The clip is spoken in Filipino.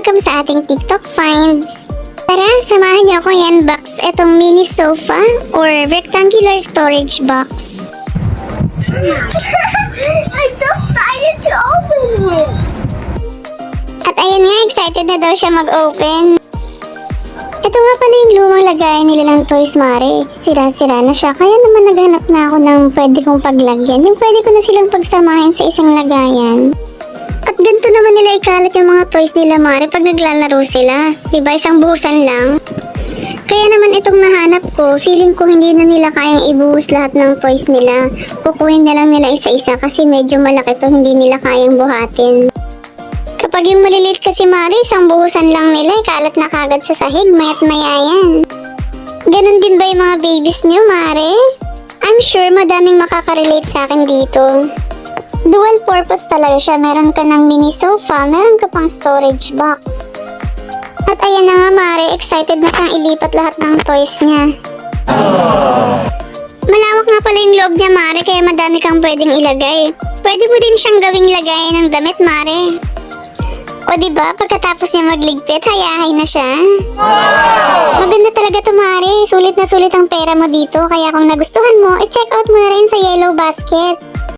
welcome sa ating TikTok finds. Tara, samahan niyo ako i-unbox itong mini sofa or rectangular storage box. I'm so excited to open it. At ayan nga, excited na daw siya mag-open. Ito nga pala yung lumang lagayan nila ng Toys Mare. Sira-sira na siya, kaya naman naghanap na ako ng pwede kong paglagyan. Yung pwede ko na silang pagsamahin sa isang lagayan. At ganito naman nila ikalat yung mga toys nila Mare pag naglalaro sila. Diba isang buhusan lang? Kaya naman itong nahanap ko, feeling ko hindi na nila kayang ibuhos lahat ng toys nila. Kukuhin na lang nila isa-isa kasi medyo malaki to hindi nila kayang buhatin. Kapag yung maliliit kasi Mari, isang buhusan lang nila, eh, kalat na kagad sa sahig, mayat maya yan. Ganon din ba yung mga babies niyo, Mare? I'm sure madaming makakarelate sa akin dito. Dual purpose talaga siya, meron ka ng mini sofa, meron ka pang storage box. At ayan na nga Mare, excited na siyang ilipat lahat ng toys niya. Malawak nga pala yung loob niya Mare, kaya madami kang pwedeng ilagay. Pwede mo din siyang gawing lagayan ng damit Mare. O di ba pagkatapos niya magligpit, hayahay na siya. Maganda talaga to Mare, sulit na sulit ang pera mo dito, kaya kung nagustuhan mo, i-check out mo na rin sa Yellow Basket.